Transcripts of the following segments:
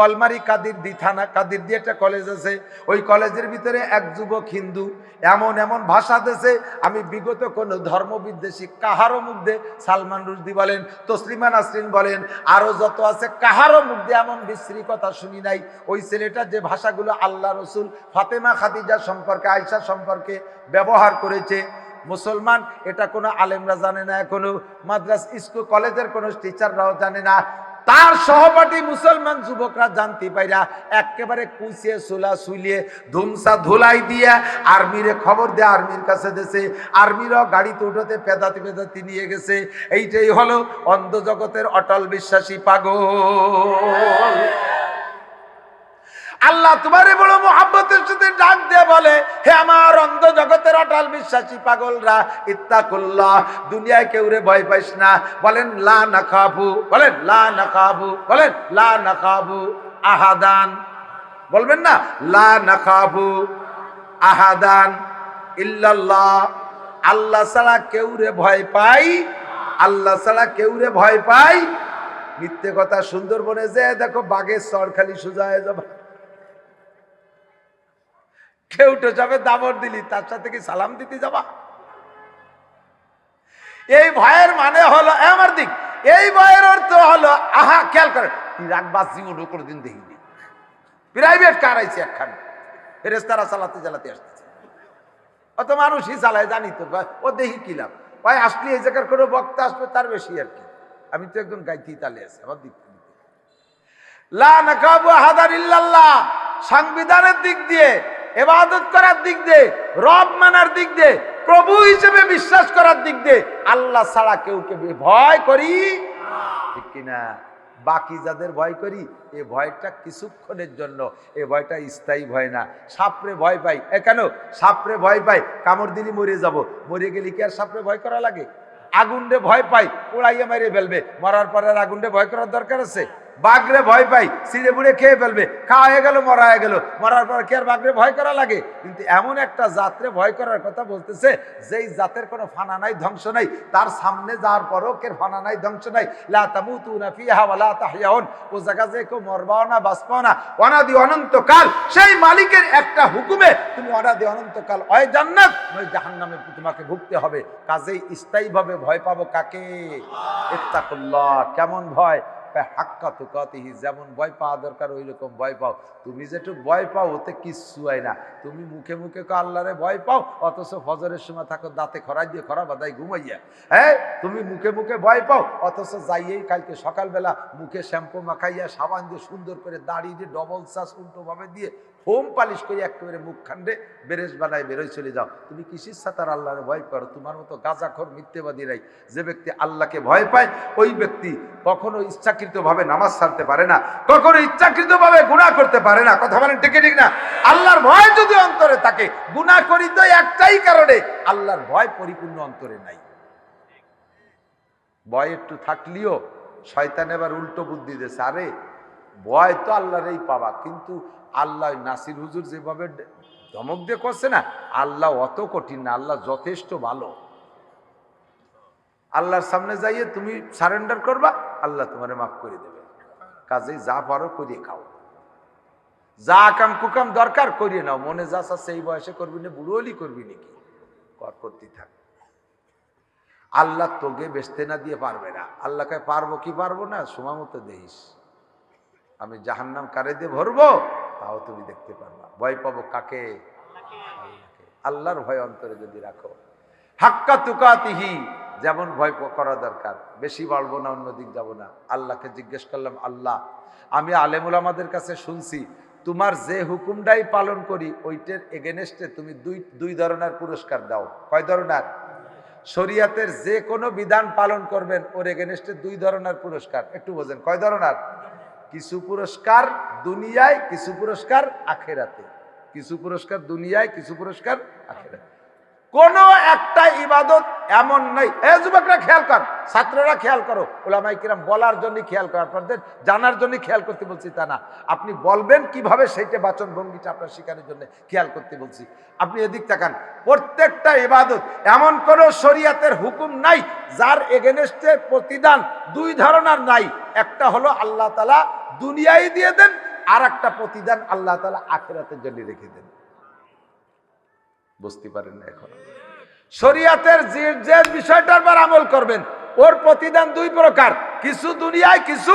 কলমারি কাদির দি থানা, কাদির দিয়ে একটা কলেজ আছে। ওই কলেজের ভিতরে এক যুবক হিন্দু, এমন এমন ভাষা দেশে আমি বিগত কোন ধর্মবিদ্বেষী কাহারও মুখ দিয়ে সালমান রুশদি বলেন, তসলিমা নাসরিন বলেন, আরও যত আছে কাহারও মুখ দিয়ে এমন বিশ্রী কথা শুনি নাই। ওই ছেলেটা যে ভাষাগুলো আল্লাহ রসুল ফাতেমা খাদিজা সম্পর্কে আয়সা সম্পর্কে ব্যবহার করেছে। মুসলমান, এটা কোনো আলেমরা জানে না কোনো মাদ্রাস, স্কুল, কলেজের কোনো টিচাররাও জানে না। তার সহপাঠী মুসলমান যুবকরা জানতে পাইরা একেবারে কুচিয়ে সোলা সুলিয়ে ধুমসা ধুলাই দিয়ে আর্মিরে খবর দিয়ে আর্মির কাছে দেশে আর্মিরও গাড়িতে উঠোতে পেদাতি পেদাতি নিয়ে গেছে। এইটাই হলো অন্ধ জগতের অটল বিশ্বাসী পাগল। আল্লাহ তোমারে বড় মোহাব্বতের সাথে অটাল বিশ্বাসী পাগলরা, ইত্তাকুল্লাহ, দুনিয়ায় কেউ রে ভয় পাইস না। বলেন, লা না খাবু বলেন, লা না খাবু বলেন, লা না খাবু আহাদান। বলবেন না, লা না খাবু আহাদান ইল্লাল্লাহ। আল্লাহ ছাড়া কেউ রে ভয় পাই, আল্লাহ ছাড়া কেউ রে ভয় পাই। মিথ্যে কথা সুন্দরবনে যে দেখো বাঘের সর খালি সোজা হয়ে যাবে। কেউ তো যাবে, দাবর দিলি, তার সাথে কি সালাম দিতে যাবা? এই ভয়ের মানে হলো আমার দিক, এই ভয়ের অর্থ হলো, আহা, খেয়াল করে রাগবাস জীবন কোনোদিন দেখিনি। প্রাইভেট কার আইছে একখান ফেরেস্তারা চালাতে চালাতে আসতেছে। অত মানুষই চালায়, জানি তো ও দেখি কি লাভ? ভাই আসলে এই জায়গার কোনো বক্তা আসবে, তার বেশি আর কি। আমি তো একজন গাইতি তালে আছি আমার দিক। লা নাকাবু আহাদার ইল্লাল্লাহ, সংবিধানের দিক দিয়ে এবাদত করার দিক দিয়ে, রব মানার দিক দিয়ে, প্রভু হিসেবে বিশ্বাস করার দিক দিয়ে, আল্লাহ ছাড়া কেউ কে ভয় করি ঠিক কিনা বাকি যাদের ভয় করি, এ ভয়টা কিছুক্ষণের জন্য, এ ভয়টা স্থায়ী ভয় না। সাপরে ভয় পাই। এ কেন? সাপরে ভয় পাই, কামড় দিলি মরে যাব। মরে গেলে কি আর সাপরে ভয় করা লাগে? আগুনরে ভয় পাই, পোড়াইয়া মেরে ফেলবে। মরার পরে আর আগুনরে ভয় করার দরকার আছে? বাঘরে ভয় পাই, সিঁড়ে বুড়ে খেয়ে ফেলবে খাওয়া হয়ে গেল মরা হয়ে গেল। মরার পর কি আর বাঘরে ভয় করা লাগে? কিন্তু এমন একটা জাতরে ভয় করার কথা বলতেছে, যেই জাতের কোনো ফানা নাই, ধ্বংস নাই, তার সামনে যাওয়ার পরও কের ফানা নাই, ধ্বংস নাই। লা তামুতুনা ফিহা ওয়া লা ও জায়গা যে কেউ মরবাও না, বাঁচবাও না। অনাদি অনন্তকাল, সেই মালিকের একটা হুকুমে তুমি অনাদি অনন্তকাল হয় জান্নাত, নয় জাহান্নামে তোমাকে ভুগতে হবে। কাজেই স্থায়ীভাবে ভয় পাবো কাকে? ইত্তাকুল্লাহ, কেমন ভয়? হাক্কা তুকাতিহি যেমন ভয় পাওয়া দরকার ওই রকম ভয় পাও। তুমি যেটুকু ভয় পাও, ওতে কিচ্ছু হয় না। তুমি মুখে মুখে আল্লাহরে ভয় পাও, অথচ ফজরের সময় থাকো, দাঁতে খরাই দিয়ে খরা বাদাই ঘুমাইয়া। হ্যাঁ তুমি মুখে মুখে ভয় পাও, অথচ যাইয়েই কালকে সকালবেলা মুখে শ্যাম্পু মাখাইয়া, সাবান দিয়ে সুন্দর করে দাঁড়িয়ে দিয়ে ডবল চাষ উল্টোভাবে দিয়ে হোম পালিশ করে একেবারে মুখ খান্ডে বেরেস বানায় বেরোয় চলে যাও। তুমি কিসির সাতার আল্লাহরে ভয় করো। তোমার মতো গাজাখর, মিথ্যেবাদী নাই। যে ব্যক্তি আল্লাহকে ভয় পায়, ওই ব্যক্তি কখনো ইচ্ছাকৃতভাবে নামাজ ছাড়তে পারে না, কখনো ইচ্ছাকৃতভাবে গুণা করতে পারে না। কথা বলেন ঠিক ঠিক না? আল্লাহর ভয় যদি অন্তরে থাকে গুণা করি তো একটাই কারণে আল্লাহর ভয় পরিপূর্ণ অন্তরে নাই। ভয় একটু থাকলেও, শয়তান এবার উল্টো বুদ্ধি দিয়েছে আরে ভয় তো আল্লাহরই পাবা কিন্তু আল্লাহ নাসির হুজুর যেভাবে ধমক দিয়ে করছে না, আল্লাহ অত কঠিন না, আল্লাহ যথেষ্ট ভালো। আল্লাহর সামনে যাইয়ে তুমি সারেন্ডার করবা, আল্লাহ তোমারে মাফ করে দেবে। কাজেই যা পারো করিয়ে খাও। যা কাম কুকাম দরকার করিয়ে নাও, মনে যা চাচ্ছে এই বয়সে করবি না, বুড়ো হলি করবি নাকি কর করতেই থাক। আল্লাহ তোকে বেচতে না দিয়ে পারবে না। আল্লাহকে পারব কি পারব না, সময় মতো দেখিস। আমি জাহান্নাম কারে দিয়ে ভরবো? তাও তুমি দেখতে পারবা। ভয় পাবো কাকে? আল্লাহর ভয় অন্তরে যদি রাখো। হাক্কা তুকাতিহি যেমন ভয় করা দরকার। বেশি বাড়বো না অন্যদিক যাব না। আল্লাহকে জিজ্ঞেস করলাম আল্লাহ আমি আলেমুল আমাদের কাছে শুনছি তোমার যে হুকুমটাই পালন করি ওইটার এগেনেস্টে তুমি দুই দুই ধরনের পুরস্কার দাও। কয় ধরনের? শরিয়াতের যে কোনো বিধান পালন করবেন ওর এগেনেস্টে দুই ধরনের পুরস্কার। একটু বোঝেন কয় ধরনের? কিছু পুরস্কার দুনিয়ায় কিছু পুরস্কার আখেরাতে। কিছু পুরস্কার দুনিয়ায় কিছু পুরস্কার আখেরাতে। কোন একটা ইবাদত এমন নাই। এ যুবকরা খেয়াল কর, ছাত্ররা খেয়াল করো। ওলামাই কিরাম বলার জন্য খেয়াল কর আপনাদের, জানার জন্য খেয়াল করতে বলছি তা না। আপনি বলবেন কীভাবে সেইটা বাচন ভঙ্গিটা আপনার শেখানোর জন্য খেয়াল করতে বলছি। আপনি এদিক তাকান। প্রত্যেকটা ইবাদত এমন কোন শরিয়াতের হুকুম নাই যার এগেনেস্টে প্রতিদান দুই ধরনের নাই। একটা হলো আল্লাহ তালা দুনিয়ায় দিয়ে দেন আর একটা প্রতিদান আল্লাহ তালা আখেরাতের জন্য রেখে দেন। বুঝতে পারেন না এখন। শরিয়াতের যে যে বিষয়টার পর আমল করবেন, ওর প্রতিদান দুই প্রকার, কিছু দুনিয়ায়, কিছু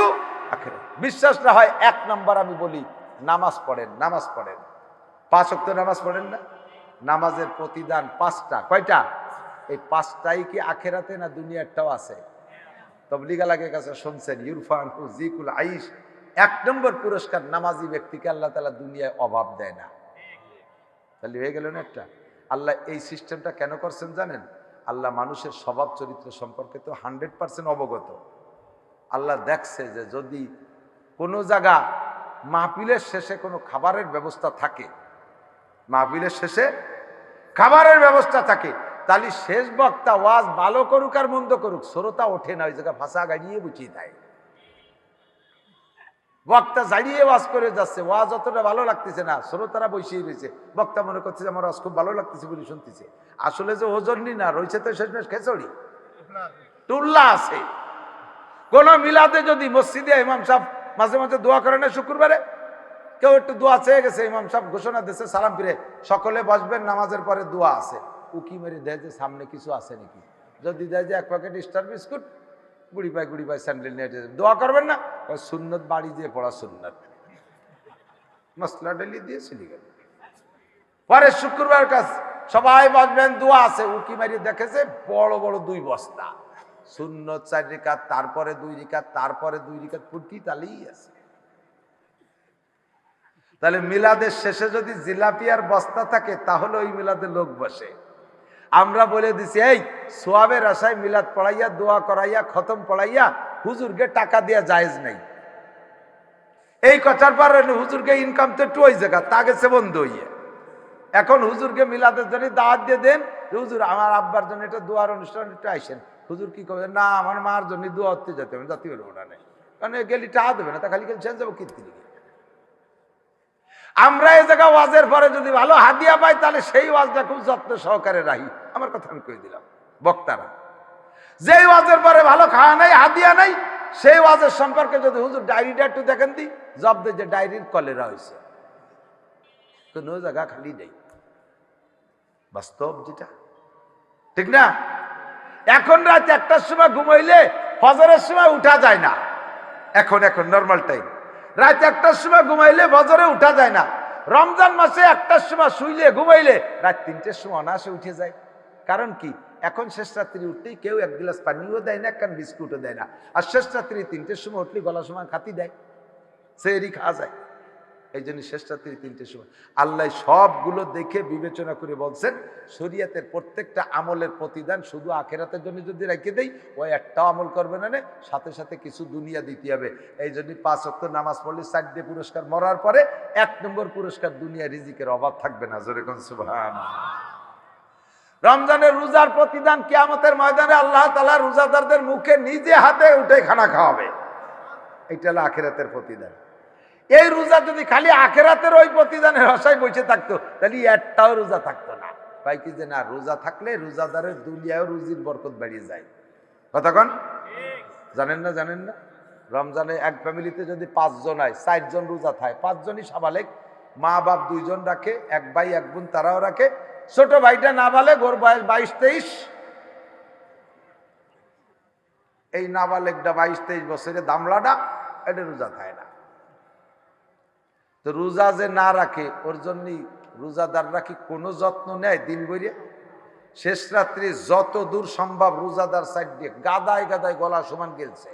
বিশ্বাস না হয় এক নাম্বার আমি বলি, নামাজ পড়েন নামাজ পড়েন। পাঁচ অক্ট নামাজ পড়েন না? নামাজের প্রতিদান পাঁচটা, কয়টা? এই পাঁচটাই কি আখেরাতে না দুনিয়ারটাও আছে? তবলিগালাকে কাছে শুনছেন, ইরফান জিকুল আইস এক নম্বর পুরস্কার নামাজি ব্যক্তিকে আল্লাহ তালা দুনিয়ায় অভাব দেয় না। তাহলে হয়ে গেল না একটা? আল্লাহ এই সিস্টেমটা কেন করছেন জানেন? আল্লাহ মানুষের স্বভাব চরিত্র সম্পর্কে তো হান্ড্রেড পার্সেন্ট অবগত। আল্লাহ দেখছে যে যদি কোনো জায়গা মাহফিলের শেষে কোনো খাবারের ব্যবস্থা থাকে, মাহফিলের শেষে খাবারের ব্যবস্থা থাকে, তাহলে শেষ বক্তা ওয়াজ ভালো করুক আর মন্দ করুক, শ্রোতা ওঠে না, ওই জায়গায় ভাষা গাড়িয়ে বুঝিয়ে দেয়। বক্তা জাড়িয়ে ওয়াজ করে যাচ্ছে, ওয়াজ অতটা ভালো লাগতেছে না, শ্রোতারা বসিয়ে রয়েছে বক্তা মনে করছে আমার ওয়াজ খুব ভালো লাগতেছে বলে শুনতেছে। আসলে যে ওজনই না, রয়েছে তো শেষমেশ খেচড়ি। টুল্লা আছে। কোন মিলাদে যদি মসজিদে ইমাম সাহেব মাঝে মাঝে দোয়া করে না শুক্রবারে, কেউ একটু দোয়া চেয়ে গেছে, ইমাম সাহেব ঘোষণা দিচ্ছে সালাম ফিরে। সকলে বসবেন, নামাজের পরে দোয়া আছে। উকি মেরে দেয় যে সামনে কিছু আছে নাকি? যদি দেয় যে এক প্যাকেট স্টার বিস্কুট গুড়ি পাই গুড়ি পায়, স্যান্ডেল নিয়ে যেতে- দোয়া করবেন না? ওই সুন্নত বাড়ি দিয়ে পড়া সুন্নত। মশলা ডেলি দিয়ে চলে গেল। পরে শুক্রবার কাজ, সবাই বসবেন, দোয়া আছে। উকি মারি দেখেছে, বড় বড় দুই বস্তা। শূন্য চার রিকাত তারপরে দুই রিকাত তারপরে দুই রিকাত ফুটি তালেই আছে। তাহলে মিলাদের শেষে যদি জিলাপি আর বস্তা থাকে, তাহলে ওই মিলাদে লোক বসে। আমরা বলে দিছি, এই, সোয়াবের আশায় মিলাদ পড়াইয়া, দোয়া করাইয়া, খতম পড়াইয়া হুজুরকে টাকা দেওয়া জায়েজ নাই। এই কথার পর হুজুরকে ইনকাম তো একটু ওই জায়গা, তা গেছে বন্ধ হইয়া। এখন হুজুরকে মিলাদের জন্য দাওয়াত দিয়ে দেন হুজুর, আমার আব্বার জন্য এটা দোয়ার অনুষ্ঠান একটু আইসেন। হুজুর কি করবে? না, আমার মার জন্য দোয়া হতে যেতে হবে, জাতি পারব না কারণ এ গেলি টাকা দেবে না, তা খালি খালি ছেড়ে যাব কীর্তি আমরা এই জায়গা ওয়াজের পরে যদি ভালো হাদিয়া পাই, তাহলে সেই ওয়াজটা খুব যত্ন সহকারে রাখি। আমার কথা আমি কই দিলাম, বক্তারা। যেই ওয়াজের পরে ভালো খাওয়া নাই হাদিয়া নাই, সেই ওয়াজের সম্পর্কে যদি হুজুর ডায়েরিটা একটু দেখেন দি জব যে ডায়েরির কলেরা হয়েছে কোনো জায়গা খালি নেই। বাস্তব যেটা। ঠিক না? এখন রাত একটার সময় ঘুমাইলে ফজরের সময় উঠা যায় না। এখন এখন নর্মাল টাইম রাত একটার সময় ঘুমাইলে ফজরে উঠা যায় না। রমজান মাসে একটার সময় শুইলে, ঘুমাইলে, রাত তিনটের সময় অনাসে উঠে যায়। কারণ কি? এখন শেষ রাত্রি উঠতেই কেউ এক গ্লাস পানিও দেয় না কারণ বিস্কুটও দেয় না। আর শেষ রাত্রি তিনটের সময় উঠলে গলা সময় খাতি দেয় সেরি খাওয়া যায়। এই জন্য শেষ রাত্রি তিনটের সময়। আল্লাহ সবগুলো দেখে বিবেচনা করে বলছেন, শরীয়তের প্রত্যেকটা আমলের প্রতিদান শুধু আখেরাতের জন্য যদি রেখে দেই ওই একটা আমল করবে না সাথে সাথে কিছু দুনিয়া দিতে হবে। এই জন্য পাঁচ অক্ট নামাজ পড়লে সাইড দিয়ে পুরস্কার মরার পরে এক নম্বর পুরস্কার দুনিয়া রিজিকের অভাব থাকবে না, জোরে কোন সুবহান রমজানের রোজার প্রতিদান কিয়ামতের ময়দানে আল্লাহ তালা রোজাদারদের মুখে নিজে হাতে উঠে খানা খাওয়াবে। এটা হলো আখেরাতের প্রতিদান। এই রোজা যদি খালি আখেরাতের ওই প্রতিদানের আশায় বসে থাকতো, তাহলে একটাও রোজা থাকতো না। ভাই কি যে না, রোজা থাকলে রোজাদারের দুনিয়াও রুজির বরকত বাড়িয়ে যায়। কতক্ষণ জানেন না জানেন না? রমজানে এক ফ্যামিলিতে যদি পাঁচজন হয়, চারজন রোজা থাকে পাঁচজনই সাবালেক মা বাপ দুইজন রাখে, এক ভাই, এক বোন, তারাও রাখে ছোট ভাইটা না বালে গোর বয়স বাইশ তেইশ এই নাবালেকটা বাইশ তেইশ বছরের দামলাটা, এটা রোজা থাকে না। তো রোজা যে না রাখে, ওর জন্যই রোজাদাররা কি কোনো যত্ন নেয় দিন বইরে শেষ রাত্রি যত দূর সম্ভব রোজাদার সাইড দিয়ে গাদায় গাদায় গলা সমান গেলছে।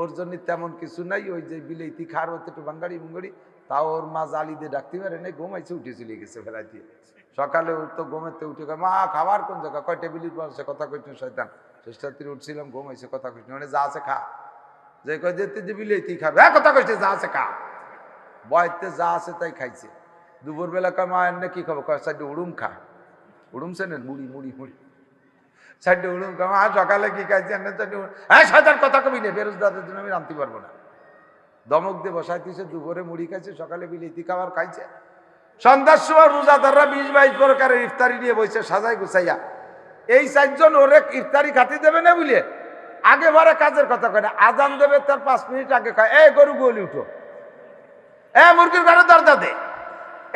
ওর জন্য তেমন কিছু নাই, ওই যে বিলেতি খার হতে একটু বাঙ্গাড়ি মুঙ্গাড়ি তাও ওর মা জালি দিয়ে ডাকতে পারে না ঘুমাইছে উঠে চলে গেছে ফেলাই দিয়ে সকালে ওর তো ঘুমেতে উঠে মা, খাবার কোন জায়গা? কয়, টেবিলের পাশে কথা কইতে শয়তান। শেষ রাত্রি উঠছিলাম হয়েছে কথা কইতে মানে যা আছে খা। যে কয় যে বিলেতি খাবে। হ্যাঁ কথা কইছে, যা আছে খা। বয়তে যা আছে তাই খাইছে। দুপুরবেলা কয়, মা এনে কি খাব? কয় সাইডে উড়ুম খা। উড়ুম সেনেন মুড়ি মুড়ি মুড়ি। সাইডে উড়ুম খা। মা, সকালে কি খাইছে? এনে সাইডে হ্যাঁ সাজার কথা কবি নেই বেরোজদারদের জন্য আমি রাঁধতে পারব না। দমক দিয়ে বসাইতেছে দুপুরে মুড়ি খাইছে, সকালে বিলিতি খাবার খাইছে? সন্ধ্যার সময় রোজাদাররা বিশ বাইশ প্রকারের ইফতারি নিয়ে বসে সাজাই গুছাইয়া। এই চারজন ওরে ইফতারি খাতি দেবে না বুঝলে আগে বারে কাজের কথা কয় না, আজান দেবে তার পাঁচ মিনিট আগে কয় এই গরু গলি উঠো। এ মুরগির ঘরে দরজা দে।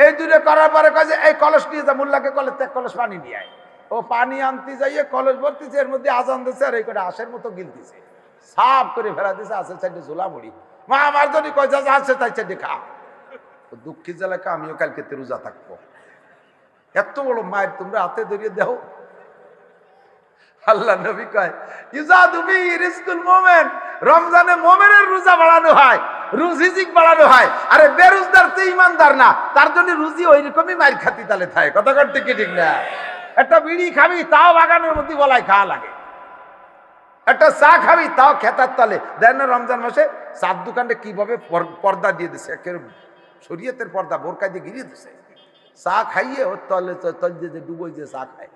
এই দুটো করার পরে কয় যে, এই কলস নিয়ে যা, মুল্লাকে কলেজ থেকে কলস পানি নিয়ে আয়। ও পানি আনতে যাইয়ে কলস ভরতেছে, এর মধ্যে আজান দিচ্ছে আর এই করে আশের মতো গিলতেছে। সাফ করে ফেলা দিছে, আশের সাইডে ঝোলা মুড়ি মা, আমার যদি কয়, যা আছে তাই সাইডে খা। দুঃখী জেলাকে আমিও কালকে রোজা থাকব। এত বড় মায়ের তোমরা হাতে ধরিয়ে দাও। আল্লাহ নবী কয় রমজানে রোজা বাড়ানো হয় বাড়ানো হয়। আরে তো ইমানদার না, তার জন্য রুজি ওই রকমই মার খাতি তালে থাকে। কথা করতে ঠিক না? একটা বিড়ি খাবি, তাও বাগানের মধ্যে বলাই খাওয়া লাগে। একটা চা খাবি, তাও খেতার তলে। দেন না রমজান মাসে, চার দোকানটা কীভাবে পর্দা দিয়ে দিছে? একেবারে শরীয়তের পর্দা বোরকা দিয়ে গিরিয়ে দিছে। চা খাইয়ে ওর তলে তল দিয়ে ডুবোই চা খায়।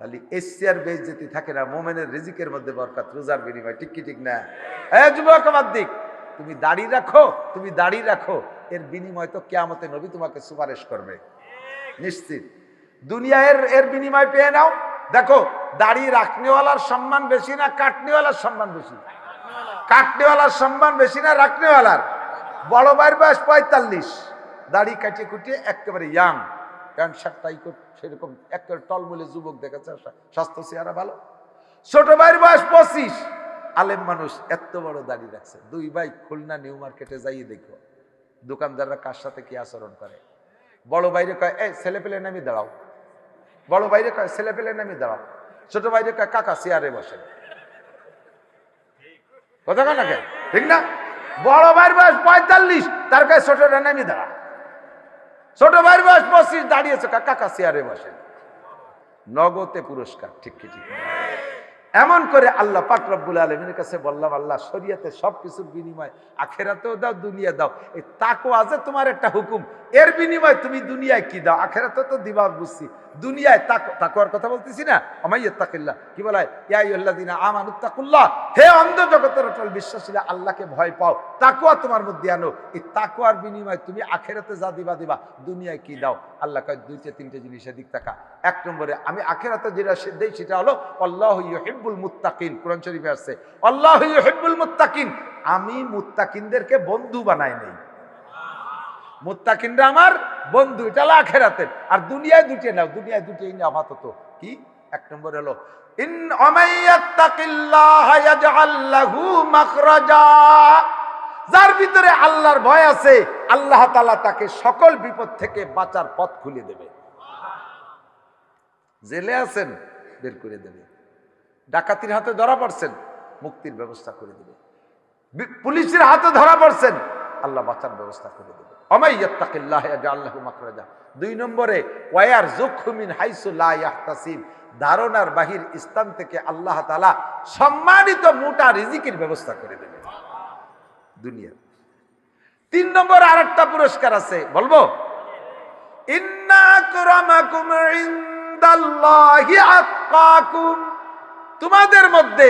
তাহলে এশিয়ার বেশ যেতে থাকে না, মোমেনের রেজিকের মধ্যে বরকাত, রোজার বিনিময়, ঠিক কি, ঠিক না? এ যুবক আমার দিক, তুমি দাড়ি রাখো, তুমি দাড়ি রাখো, এর বিনিময় তো কেয়ামতে নবী তোমাকে সুপারিশ করবে। নিশ্চিত। দুনিয়া এর এর বিনিময় পেয়ে নাও। দেখো, দাড়ি রাখনেওয়ালার সম্মান বেশি না কাটনেওয়ালার সম্মান বেশি? কাটনেওয়ালার সম্মান বেশি না রাখনেওয়ালার? বড় ভাইয়ের বয়স পঁয়তাল্লিশ। দাড়ি কাটিয়ে কুটিয়ে একেবারে ইয়াং প্যান্ট, শার্ট, টাই সেরকম একেবারে টলমলে যুবক দেখাচ্ছে। স্বাস্থ্য চেহারা ভালো। ছোট ভাইয়ের বয়স পঁচিশ। আলেম মানুষ এত বড় দাড়ি রাখছে। দুই ভাই খুলনা নিউ মার্কেটে যাইয়ে দেখো। দোকানদাররা কার সাথে কি আচরণ করে? বড় বাইরে কয়, এই ছেলে পেলে নামি দাঁড়াও। বড় বাইরে কয়, ছেলে পেলে নামি দাঁড়াও। ছোট বাইরে কয়, কাকা, চেয়ারে বসে কথা কয় না কে? ঠিক না? বড় ভাইয়ের বয়স পঁয়তাল্লিশ, তার কাছে ছোট নামি দাঁড়া ছোট ভাইয়ের বয়স পঁচিশ, দাঁড়িয়েছে কাকা কাকা চেয়ারে বসে নগদে পুরস্কার, ঠিক ঠিক? এমন করে আল্লাহ পাক রব্বুল আলমিনের কাছে বললাম, আল্লাহ শরিয়াতে সব কিছুর বিনিময়, আখেরাতেও দাও, দুনিয়া দাও। এই তাকো আছে তোমার একটা হুকুম, এর বিনিময় তুমি দুনিয়ায় কি দাও? আখেরাতে তো দিবা বুঝছি। দুনিয়ায় কথা বলতেছি না? আমাইয়া তাকিল্লা কি আমানুত্তাকুল্লাহ হে অন্ধ জগতের অটল বিশ্বাসীরা, আল্লাহকে ভয় পাও। তাকুয়া তোমার মধ্যে আনো। এই তাকুয়ার বিনিময় তুমি আখেরাতে যা দিবা দিবা, দুনিয়ায় কি দাও? আল্লাহ কয়, দুইটা, তিনটে জিনিসের দিক তাকা। এক নম্বরে, আমি আখেরাতে যেটা দেই সেটা হলো, আল্লাহ মুত্তাকিন, কোরআন শরীফে আছে আল্লাহ মুত্তাকিন। আমি মুত্তাকিনদেরকে বন্ধু বানাই নেই। মুত্তাকিনরা আমার বন্ধু, এটা আর দুনিয়ায় নাও দুনিয়ায় নাও আপাতত। কি? এক নম্বর হলো, ইন যার ভিতরে আল্লাহর ভয় আছে, আল্লাহ তালা তাকে সকল বিপদ থেকে বাঁচার পথ খুলে দেবে। জেলে আছেন, বের করে দেবে। ডাকাতির হাতে ধরা পড়ছেন, মুক্তির ব্যবস্থা করে দেবে। পুলিশের হাতে ধরা পড়ছেন, আল্লাহ বাঁচার ব্যবস্থা করে দেবে। দুই নম্বরে ওয়ার জুখমিন হাইসু লা ইয়াহতাসিব ধারণার বাহির স্থান থেকে আল্লাহ তাআলা সম্মানিত মোটা রিজিকের ব্যবস্থা করে দেবে দুনিয়া। তিন নম্বর আরেকটা পুরস্কার আছে, বলব? ইন্না আকরামাকুম ইনদাল্লাহি তোমাদের মধ্যে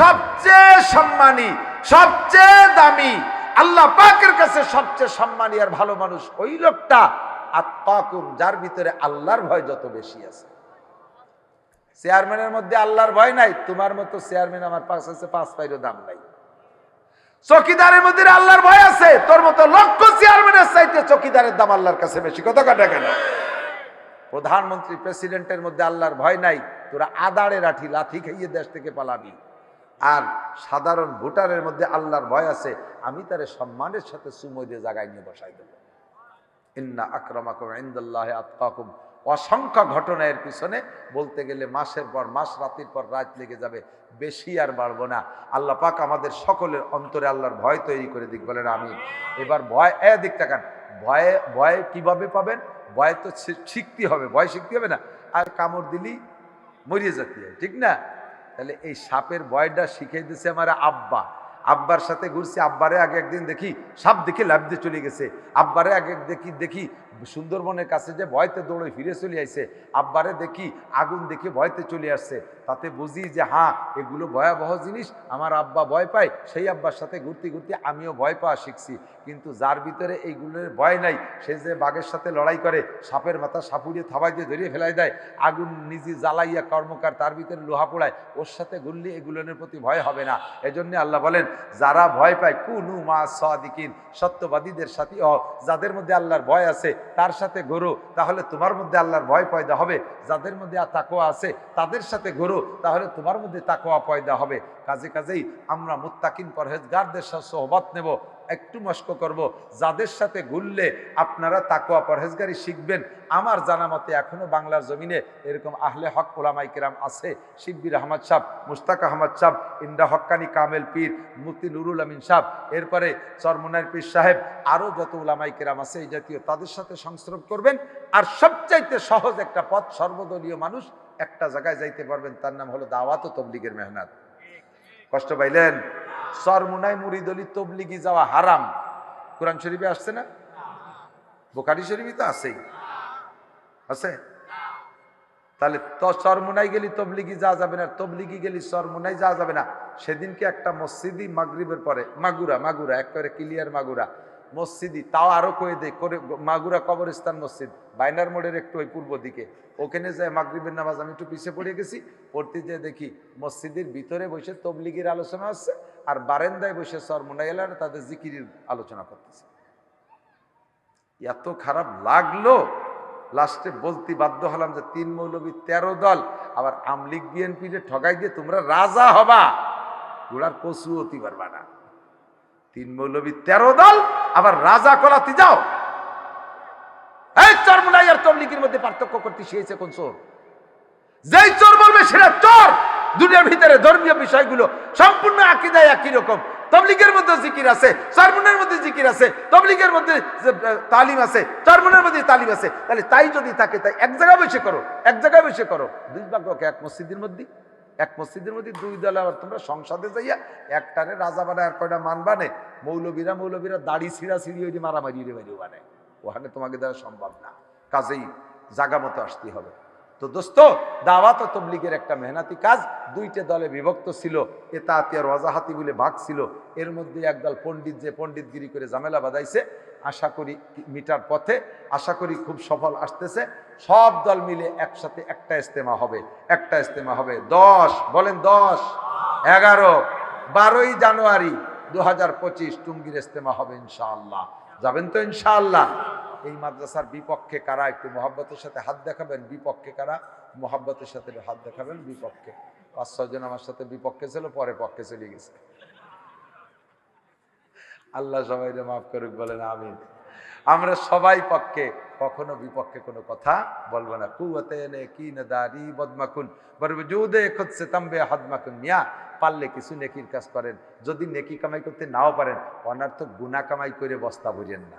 সবচেয়ে সম্মানী, সবচেয়ে দামি, আল্লাহ পাকের কাছে সবচেয়ে সম্মানী আর ভালো মানুষ ওই লোকটা আত্মাকুম যার ভিতরে আল্লাহর ভয় যত বেশি আছে। চেয়ারম্যানের মধ্যে আল্লাহর ভয় নাই, তোমার মতো চেয়ারম্যান আমার পাশ আছে পাঁচ পাইরও দাম নাই। চকিদারের মধ্যে আল্লাহর ভয় আছে, তোর মতো লক্ষ চেয়ারম্যানের চাইতে চকিদারের দাম আল্লাহর কাছে বেশি। কত কাটা কেন? প্রধানমন্ত্রী, প্রেসিডেন্টের মধ্যে আল্লাহর ভয় নাই তোরা আদারে রাঠি, লাথি খাইয়ে দেশ থেকে পালাবি। আর সাধারণ ভোটারের মধ্যে আল্লাহর ভয় আছে, আমি তার সম্মানের সাথে সুময় দিয়ে জায়গায় নিয়ে বসাই দেব। ইন্না আক্রমাকুম ইন্দাল্লাহ আতকাকুম। অসংখ্য ঘটনা এর পিছনে বলতে গেলে মাসের পর মাস, রাতির পর রাত লেগে যাবে, বেশি আর বাড়বো না। আল্লাহ পাক আমাদের সকলের অন্তরে আল্লাহর ভয় তৈরি করে দিক, বলেন আমি এবার ভয়, এ দিক তাকান, ভয়ে, ভয় কীভাবে পাবেন? ভয় তো শিখতে হবে, ভয় শিখতে হবে না। আর কামড় দিলি মরিয়ে যাতে ঠিক না? তাহলে এই সাপের ভয়টা শিখিয়ে দিছে আমার আব্বা। আব্বার সাথে ঘুরছি, আব্বারে আগে একদিন দেখি সাপ দেখে লাভ দিয়ে চলে গেছে। আব্বারে আগে দেখি দেখি সুন্দরবনের কাছে যে ভয়তে দৌড়ে ফিরে চলে আইছে। আব্বারে দেখি আগুন দেখে ভয়তে চলে আসছে। তাতে বুঝি যে হ্যাঁ এগুলো ভয়াবহ জিনিস, আমার আব্বা ভয় পায়, সেই আব্বার সাথে ঘুরতে ঘুরতে আমিও ভয় পাওয়া শিখছি। কিন্তু যার ভিতরে এইগুলোর ভয় নাই, সে যে বাঘের সাথে লড়াই করে, সাপের মাথা সাপুড়িয়ে থাবাই দিয়ে ধরিয়ে ফেলাই দেয়, আগুন নিজে জ্বালাইয়া কর্মকার তার ভিতরে লোহা পোড়ায়, ওর সাথে ঘুরলে এগুলোর প্রতি ভয় হবে না। এজন্য আল্লাহ বলেন যারা ভয় পায়, কুনু মা সাদিকিন, সত্যবাদীদের সাথে, অ, যাদের মধ্যে আল্লাহর ভয় আছে, তার সাথে ঘোরো, তাহলে তোমার মধ্যে আল্লাহর ভয় পয়দা হবে। যাদের মধ্যে তাকোয়া আছে, তাদের সাথে ঘোরো, তাহলে তোমার মধ্যে তাকোয়া পয়দা হবে। কাজে কাজেই আমরা মুত্তাকিন পরহেজগারদের সাথে সোহবত নেব। একটু মস্ক করব। যাদের সাথে ঘুরলে আপনারা তাকোয়া পরহেজগারি শিখবেন। আমার জানা মতে এখনও বাংলার জমিনে এরকম আহলে হক ওলামাই কিরাম আছে। শিব্বির আহমদ সাহ মুস্তাক আহমদ সাহ ইন্ডা হক্কানি কামেল পীর, মুফতি নুরুল আমিন সাহ এরপরে চরমুনার পীর সাহেব আরও যত ওলামাই কিরাম আছে এই জাতীয় তাদের সাথে সংস্রব করবেন। আর সবচাইতে সহজ একটা পথ সর্বদলীয় মানুষ একটা জায়গায় যাইতে পারবেন। তার নাম হলো দাওয়াত তবলিগের মেহনত। কষ্ট পাইলেন? সরমুনাই মুড়িদলি তবলিগি যাওয়া হারাম। কোরআন শরীফে আসছে না? বোকারি শরীফই তো আছেই। আছে? তাহলে সরমুনাই গেলি তবলিগি যাওয়া যাবে না তবলিগি গেলি সরমুনাই যাওয়া যাবে না। সেদিনকে একটা মসজিদই মাগরিবের পরে, মাগুরা মাগুরা, একেবারে ক্লিয়ার মাগুরা। মসজিদই, তাও আরও কয়ে দেয় করে মাগুরা কবরস্থান মসজিদ, বাইনার মোড়ের একটু ওই পূর্ব দিকে। ওখানে যায় মাগরিবের নামাজ, আমি একটু পিছিয়ে পড়ে গেছি, পড়তে যেয়ে দেখি মসজিদের ভিতরে বসে তবলিগির আলোচনা হচ্ছে আর বারেন্দায় বসে সরমুনাই এলার তাদের জিকিরির আলোচনা করতেছে। এত খারাপ লাগল, লাস্টে বলতে বাধ্য হলাম যে তিন মৌলবী তেরো দল, আবার আমলিগ বিএনপি যে ঠগাই দিয়ে তোমরা রাজা হবা, গোড়ার কচু অতি পারবা না তিন মৌলবী তেরো দল, আবার রাজা কলাতে যাও। এই আর মধ্যে পার্থক্য করতে শিখেছে কোন চোর? যেই চোর বলবে সেটা চোর। দুনিয়ার ভিতরে ধর্মীয় বিষয়গুলো সম্পূর্ণ আকিদায় একই রকম। তবলিগের মধ্যে জিকির আছে চারমুনের মধ্যে জিকির আছে, তবলিগের মধ্যে তালিম আছে চারমুনের মধ্যে তালিম আছে। তাহলে তাই যদি থাকে, তাই এক জায়গায় বসে করো, এক জায়গায় বসে করো। দুই এক মসজিদের মধ্যে। এক মসজিদের মধ্যে দুই দল, আবার তোমরা সংসদে যাইয়া একটারে রাজা বানায় আর কয়টা মান বানে মৌলবীরা মৌলবীরা দাড়ি ছিঁড়া ছিঁড়ি ওই মারামারি রে বাড়িও বানায় ওখানে তোমাকে দ্বারা সম্ভব না। কাজেই জাগা মতো আসতে হবে। তো দোস্ত, দাওয়াত তবলিগের একটা মেহনাতি কাজ। দুইটা দলে বিভক্ত ছিল। এতাহাতি আর ওয়াজাহাতি বলে ভাগ ছিল। এর মধ্যে একদল পণ্ডিত যে পণ্ডিতগিরি করে ঝামেলা বাঁধাইছে। আশা করি মিটার পথে। আশা করি খুব সফল আসতেছে। সব দল মিলে একসাথে একটা ইস্তেমা হবে। একটা ইস্তেমা হবে। দশ, বলেন দশ, এগারো, বারোই জানুয়ারি দু হাজার পঁচিশ টুঙ্গির ইস্তেমা হবে ইনশাআল্লাহ। যাবেন তো ইনশাআল্লাহ। এই মাদ্রাসার বিপক্ষে কারা একটু মোহাব্বতের সাথে হাত দেখাবেন? বিপক্ষে কারা? মোহাব্বতের সাথে হাত দেখাবেন? বিপক্ষে। পাঁচ ছজন আমার সাথে বিপক্ষে ছিল, পরে পক্ষে চলে গেছে। আল্লাহ সবাই মাফ করুক, বলেন আমিন। আমরা সবাই পক্ষে, কখনো বিপক্ষে কোনো কথা বলব না। কুয়াতে নে কি না দারি বদমাকুন। বরবজুদে খুদসে তাম্বে হাদমাকুন। মিয়া, পারলে কিছু নেকির কাজ করেন। যদি নেকি কামাই করতে নাও পারেন, অনার্থক গুনা কামাই করে বস্তা ভরিয়েন না।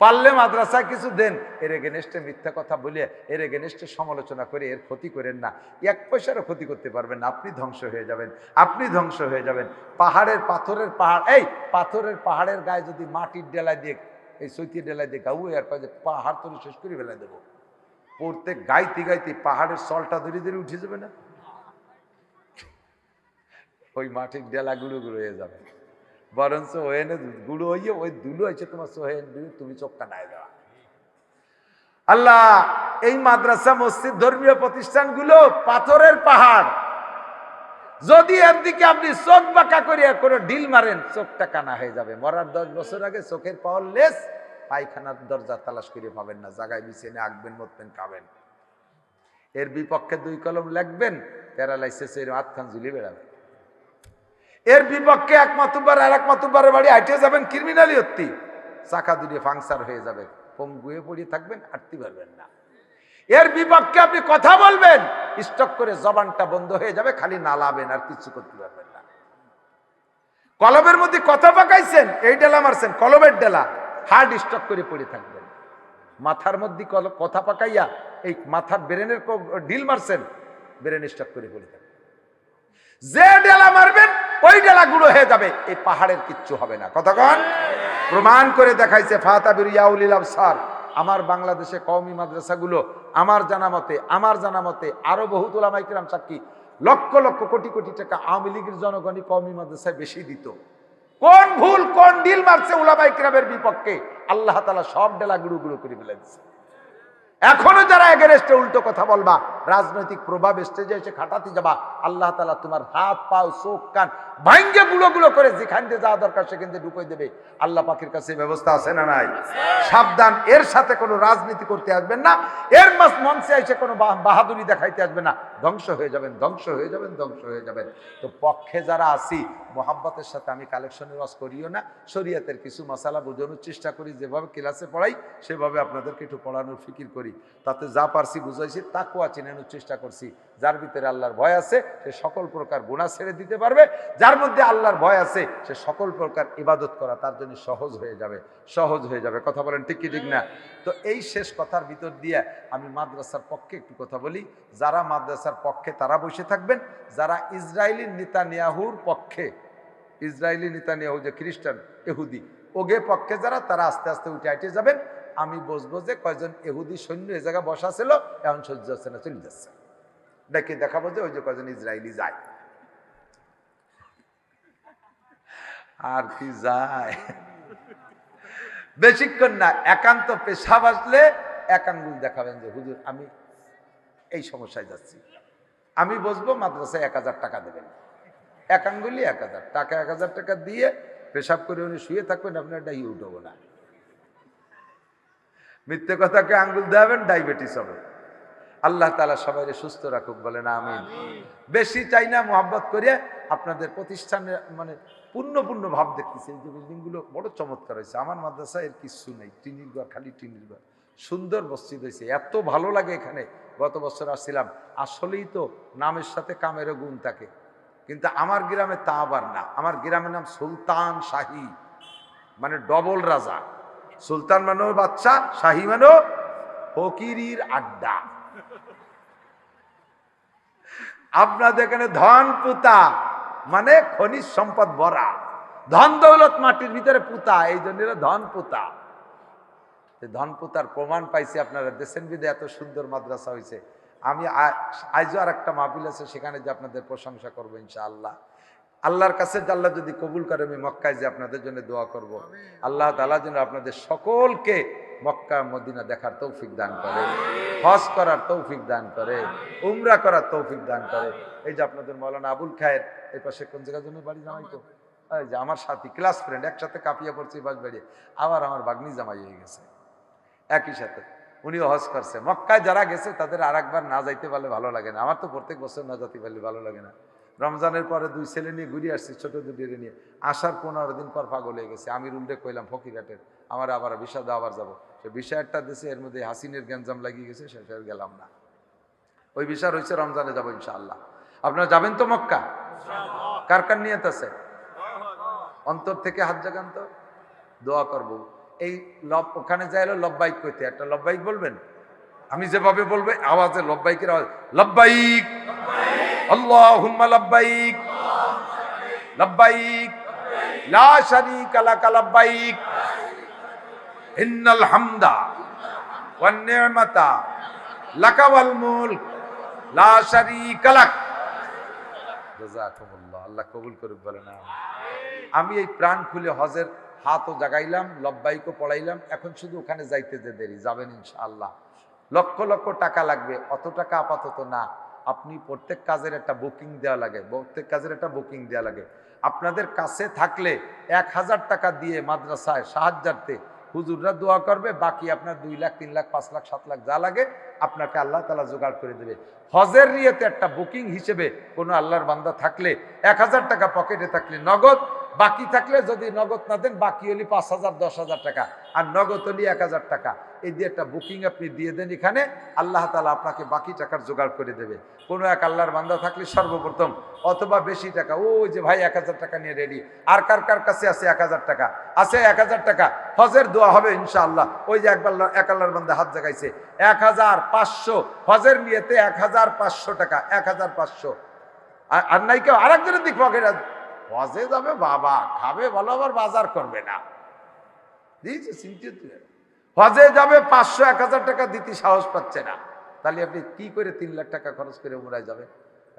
পারলে মাদ্রাসায় কিছু দেন, এর এগেনেস্টে মিথ্যা কথা বলে, এর এগেনেস্টে সমালোচনা করে, এর ক্ষতি করেন না। এক পয়সারও ক্ষতি করতে পারবেন আপনি ধ্বংস হয়ে যাবেন, আপনি ধ্বংস হয়ে যাবেন। পাহাড়ের পাথরের পাহাড়, এই পাথরের পাহাড়ের গায়ে যদি মাটির ডেলায় দিয়ে এই ডেলায় দিয়ে গাউ আর যে পাহাড় তৈরি শেষ করে ফেলে দেবো। পড়তে গাইতে গাইতে পাহাড়ের সলটা ধরে ধরে উঠে যাবে না? ওই মাটির ডেলা গুঁড়ো গুঁড়ো হয়ে যাবে। বরঞ্চ ওয়েনে গুঁড়ো হইয়ে ওই দুলো হয়েছে তোমার সোহেন তুমি চোখটা নাই দেওয়া। আল্লাহ, এই মাদ্রাসা, মসজিদ, ধর্মীয় প্রতিষ্ঠানগুলো পাথরের পাহাড়। যদি এর দিকে আপনি চোখ বাঁকা করিয়া কোনো ডিল মারেন, চোখটা কানা হয়ে যাবে। মরার দশ বছর আগে চোখের পাওয়ার লেস পায়খানার দরজা তালাশ করে পাবেন না, জায়গায় বিছিয়ে আঁকবেন মতবেন খাবেন। এর বিপক্ষে দুই কলম লিখবেন প্যারালাইসিস এর আটখান ঝুলি বেড়াবেন এর বিপক্ষে এক মাতুব্বার আর এক মাতুব্বারের বাড়ি আইটে যাবেন ক্রিমিনালি হত্তি চাকা দুটিয়ে ফাংসার হয়ে যাবে। পঙ্গুয়ে পড়িয়ে থাকবেন হাঁটতে পারবেন না। এর বিপক্ষে আপনি কথা বলবেন। স্টক করে জবানটা বন্ধ হয়ে যাবে, খালি নালাবেন আর কিছু করতে পারবেন না। কলবের মধ্যে কথা পাকাইছেন, এই ডেলা মারছেন, কলবের ডেলা। হার্ড স্টক করে পড়ে থাকবেন। মাথার মধ্যে কথা পাকাইয়া এই মাথার ব্রেনের ডিল মারছেন, ব্রেন স্টক করে পড়ে থাকবেন। যে ডেলা মারবেন, ওই ডেলা গুলো হয়ে যাবে। এই পাহাড়ের কিচ্ছু হবে না। কতক্ষণ প্রমাণ করে দেখাইছে ফাতাবির ইয়াউলিল আবসার। আমার বাংলাদেশে কওমি মাদ্রাসাগুলো আমার জানা মতে, আমার জানা মতে, আরও বহুত ওলামাই কিরাম সাক্ষী, লক্ষ লক্ষ কোটি কোটি টাকা আওয়ামী লীগের জনগণই কমি মাদ্রাসায় বেশি দিত। কোন ভুল, কোন ডিল মারছে উলামাইকরামের বিপক্ষে? আল্লাহ তালা সব ডেলা গুড়ো গুঁড়ো করে ফেলে দিচ্ছে এখনও যারা এগেরেস্টে উল্টো কথা বলবা, রাজনৈতিক প্রভাব স্টেজে এসে খাটাতে যাবা, আল্লাহ তালা তোমার হাত, পাও, চোখ, কান ভাঙ্গে গুলো গুলো করে যেখান দিয়ে যাওয়া দরকার সেখান দিয়ে ঢুকে দেবে। আল্লাহ পাখির কাছে ব্যবস্থা আছে না নাই? সাবধান, এর সাথে কোনো রাজনীতি করতে আসবেন না, এর মাস মঞ্চে এসে কোনো বাহাদুরি দেখাইতে আসবে না। ধ্বংস হয়ে যাবেন, ধ্বংস হয়ে যাবেন, ধ্বংস হয়ে যাবেন। তো পক্ষে যারা আসি মোহাব্বতের সাথে আমি কালেকশনের রস করিও না, শরীয়তের কিছু মশালা বোঝানোর চেষ্টা করি, যেভাবে ক্লাসে পড়াই, সেভাবে আপনাদেরকে একটু পড়ানোর ফিকির করি। তাতে যা পারছি বুঝাইছি, তাকুয়া চিনানোর চেষ্টা করছি। যার ভিতরে আল্লাহর ভয় আছে, সে সকল প্রকার গুণা ছেড়ে দিতে পারবে। যার মধ্যে আল্লাহর ভয় আছে, সে সকল প্রকার ইবাদত করা তার জন্য সহজ হয়ে যাবে, সহজ হয়ে যাবে। কথা বলেন ঠিক কি ঠিক না? তো এই শেষ কথার ভিতর দিয়ে আমি মাদ্রাসার পক্ষে একটু কথা বলি। যারা মাদ্রাসার পক্ষে, তারা বসে থাকবেন। যারা ইসরায়েলি নেতানিয়াহুর পক্ষে ইসরায়েলি নেতানিয়াহু যে খ্রিস্টান এহুদি ওগে পক্ষে যারা, তারা আস্তে আস্তে উঠে আইটে যাবেন। আমি বসবো যে কয়জন এহুদি সৈন্য এ জায়গায় বসা ছিল, এখন সহ্য হচ্ছে না, চলে যাচ্ছে। ডেকে দেখাবো যে ওই যে কয়জন ইসরায়েলি যায়। আর কি যায়? বেশিক্ষণ না, একান্ত পেশাব আসলে এক আঙ্গুল দেখাবেন যে, হুজুর, আমি এই সমস্যায় যাচ্ছি। আমি বসবো মাদ্রাসায় এক হাজার টাকা দেবেন। এক আঙ্গুলি এক হাজার। টাকা এক হাজার টাকা দিয়ে পেশাব করে উনি শুয়ে থাকবেন, আপনার ডাই উঠবো না। মিথ্যে কথাকে আঙ্গুল দেবেন ডায়াবেটিস হবে। আল্লাহ তালা সবাই সুস্থ রাখুক বলেন আমি বেশি চাই না মোহাব্বত করে আপনাদের প্রতিষ্ঠানে মানে পূর্ণ পূর্ণ ভাব দেখতেছি। এই যে বিল্ডিংগুলো বড় চমৎকার হয়েছে। আমার মাদ্রাসা এর কিচ্ছু নেই। টিনির ঘর খালি টিনির ঘর। সুন্দর মসজিদ হয়েছে। এত ভালো লাগে এখানে। গত বছর আসছিলাম। আসলেই তো নামের সাথে কামেরও গুণ থাকে। কিন্তু আমার গ্রামে তা আবার না। আমার গ্রামের নাম সুলতান শাহী মানে ডবল রাজা। সুলতান মানেও বাচ্চা শাহী মানেও ফকিরির আড্ডা। আপনাদের এখানে ধন পুতা মানে খনিজ সম্পদ ভরা। ধন দৌলত মাটির ভিতরে পুতা, এই জন্য ধন পুতা। ধন পুতার প্রমাণ পাইছি আপনারা দেশের বিদে এত সুন্দর মাদ্রাসা হয়েছে আমি আজও আর একটা মাহফিল আছে, সেখানে যে আপনাদের প্রশংসা করব ইনশাআল্লাহ। আল্লাহর কাছে আল্লাহ যদি কবুল করে আমি মক্কায় যে আপনাদের জন্য দোয়া করব। আল্লাহ তালা যেন আপনাদের সকলকে মক্কা মদিনা দেখার তৌফিক দান করে হজ করার তৌফিক দান করে উমরা করার তৌফিক দান করে। এই যে আপনাদের মৌলানা আবুল খায়ের এই পাশে কোন জায়গার জন্য বাড়ি জামাই তো? এই যে আমার সাথী ক্লাস ফ্রেন্ড একসাথে কাঁপিয়ে পড়ছি বাস বেরিয়ে আবার আমার বাগনি জামাই হয়ে গেছে। একই সাথে। উনিও হজ করছে। মক্কায় যারা গেছে তাদের আর একবার না যাইতে পারলে ভালো লাগে না। আমার তো প্রত্যেক বছর না যেতে পারলে ভালো লাগে না। রমজানের পরে দুই ছেলে নিয়ে ঘুরে আসছি, ছোট দুটিরে নিয়ে। আসার পনেরো দিন পর পাগল হয়ে গেছে। আমি উল্লেখ কইলাম ফকিরহাটের আমার আবার বিষাদ, আবার যাব। সে বিষয়টা দেশে এর মধ্যে হাসিনের গ্যাঞ্জাম লাগিয়ে গেছে আর গেলাম না। ওই বিষয় রয়েছে রমজানে যাব ইনশাআল্লাহ। আপনারা যাবেন তো মক্কা? কার কার নিয়ত আছে? অন্তর থেকে হাত জাগান তো। দোয়া করব। এই লব, ওখানে যাইলো লব্বাইক কইতে। একটা লব্বাইক বলবেন? আমি যেভাবে বলব, আওয়াজে লব্বাইকের আওয়াজ। লব্বাইক! আল্লাহুম্মা লব্বাইক। লব্বাইক। লা শারীকা লাকা লব্বাইক। হামদা ওয়ান নি'মাতা লাকা ওয়াল লা শারীকা লাক। আল্লাহ কবুল করুক, বলেন। আমি এই প্রাণ খুলে হজের হাতও জাগাইলাম, লব্বাইকও পড়াইলাম, এখন শুধু ওখানে যাইতে যে দেরি, যাবেন ইনশাআল্লাহ। লক্ষ লক্ষ টাকা লাগবে, অত টাকা আপাতত না। আপনি প্রত্যেক কাজের একটা বুকিং দেওয়া লাগে, প্রত্যেক কাজের একটা বুকিং দেওয়া লাগে। আপনাদের কাছে থাকলে এক হাজার টাকা দিয়ে মাদ্রাসায় সাহায্যার্থে হুজুররা দোয়া করবে, বাকি আপনার দুই লাখ, তিন লাখ, পাঁচ লাখ, সাত লাখ যা লাগে আপনাকে আল্লাহ তালা জোগাড় করে দেবে। হজের রিয়েতে একটা বুকিং হিসেবে কোনো আল্লাহর বান্দা থাকলে এক হাজার টাকা পকেটে থাকলে নগদ বাকি থাকলে যদি নগদ না দেন, বাকি হলি পাঁচ হাজার, দশ হাজার টাকা। আর নগদ হলি এক হাজার টাকা। এই দিয়ে একটা বুকিং আপনি দিয়ে দেন এখানে, আল্লাহ তালা আপনাকে বাকি টাকার জোগাড় করে দেবে। কোনো এক আল্লাহর বান্দা থাকলে সর্বপ্রথম, অথবা বেশি টাকা ওই যে ভাই, এক হাজার টাকা নিয়ে রেডি আর কার কার কাছে আছে এক হাজার টাকা? আছে এক হাজার টাকা। হজের দোয়া হবে ইনশাআল্লাহ। ওই যে একবার এক আল্লাহর বান্দা হাত জাগাইছে। এক হাজার পাঁচশো, হজের নিয়েতে এক হাজার পাঁচশো টাকা, এক হাজার পাঁচশো। আর আর নাই কেউ? আরেকজনের দিক পকেট হজে যাবে বাবা, খাবে ভালো আবার বাজার করবে না। দিয়েছে চিন্তিত হজে যাবে পাঁচশো, এক হাজার টাকা দিতে সাহস পাচ্ছে না। তাহলে আপনি কি করে তিন লাখ টাকা খরচ করে উমরায় যাবে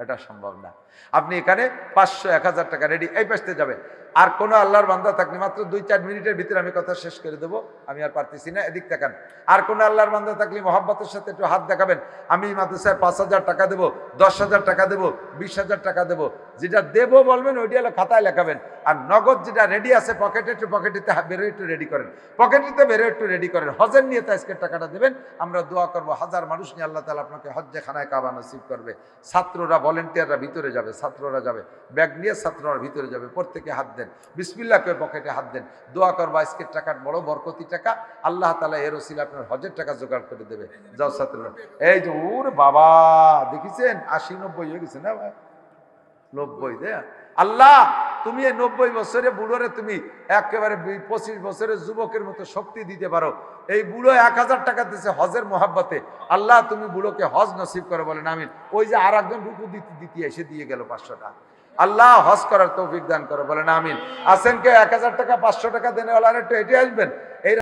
এটা সম্ভব না। আপনি এখানে পাঁচশো, এক হাজার টাকা রেডি এই পাশতে যাবে। আর কোনো আল্লাহর বান্দা থাকলে মাত্র দুই চার মিনিটের ভিতরে আমি কথা শেষ করে দেবো, আমি আর পারতেছি না, এদিক তাকান। আর কোনো আল্লাহর বান্দা থাকলে মহাব্বতের সাথে একটু হাত দেখাবেন, আমি মাদ্রাসায় পাঁচ হাজার টাকা দেবো, দশ হাজার টাকা দেবো, বিশ হাজার টাকা দেবো, যেটা দেবো বলবেন, ওইটি হলো খাতায় লেখাবেন। আর নগদ যেটা রেডি আছে পকেটে একটু পকেটেতে বেরো একটু রেডি করেন। পকেটেতে বেরো একটু রেডি করেন। হজের নিয়ে তো আজকের টাকাটা দেবেন, আমরা দোয়া করব, হাজার মানুষ নিয়ে আল্লাহ তালা আপনাকে হজ্জে খানায় কাবা নসিব করবে। ছাত্ররা ভলেন্টিয়াররা ভিতরে যাবে, ছাত্ররা যাবে। ব্যাগ নিয়ে ছাত্ররা ভিতরে যাবে, প্রত্যেকে হাত দেন। বিসমিল্লা করে পকেটে হাত দেন। দোয়া করব আজকের টাকার বড় বরকতি টাকা, আল্লাহ তালা এর ওসিল আপনার হজের টাকা জোগাড় করে দেবে। যাও ছাত্ররা, এই যে ওর বাবা, দেখেছেন? আশি নব্বই হয়ে গেছে না ভাই? নব্বই দে। আল্লাহ, তুমি এই নব্বই বছরে বুড়োরে তুমি একেবারে পঁচিশ বছরের যুবকের মতো শক্তি দিতে পারো। এই বুড়ো এক হাজার টাকা দিচ্ছে হজের মোহাব্বতে। আল্লাহ, তুমি বুড়োকে হজ নসিব করে বলেন, আমিন। ওই যে আর একজন রুকু দিতে দিতে এসে দিয়ে গেল পাঁচশো টাকা। আল্লাহ হজ করার তৌফিক দান করো, বলেন আমিন। আসেন কেউ এক হাজার টাকা, পাঁচশো টাকা দেনে একটু এটি আসবেন। এই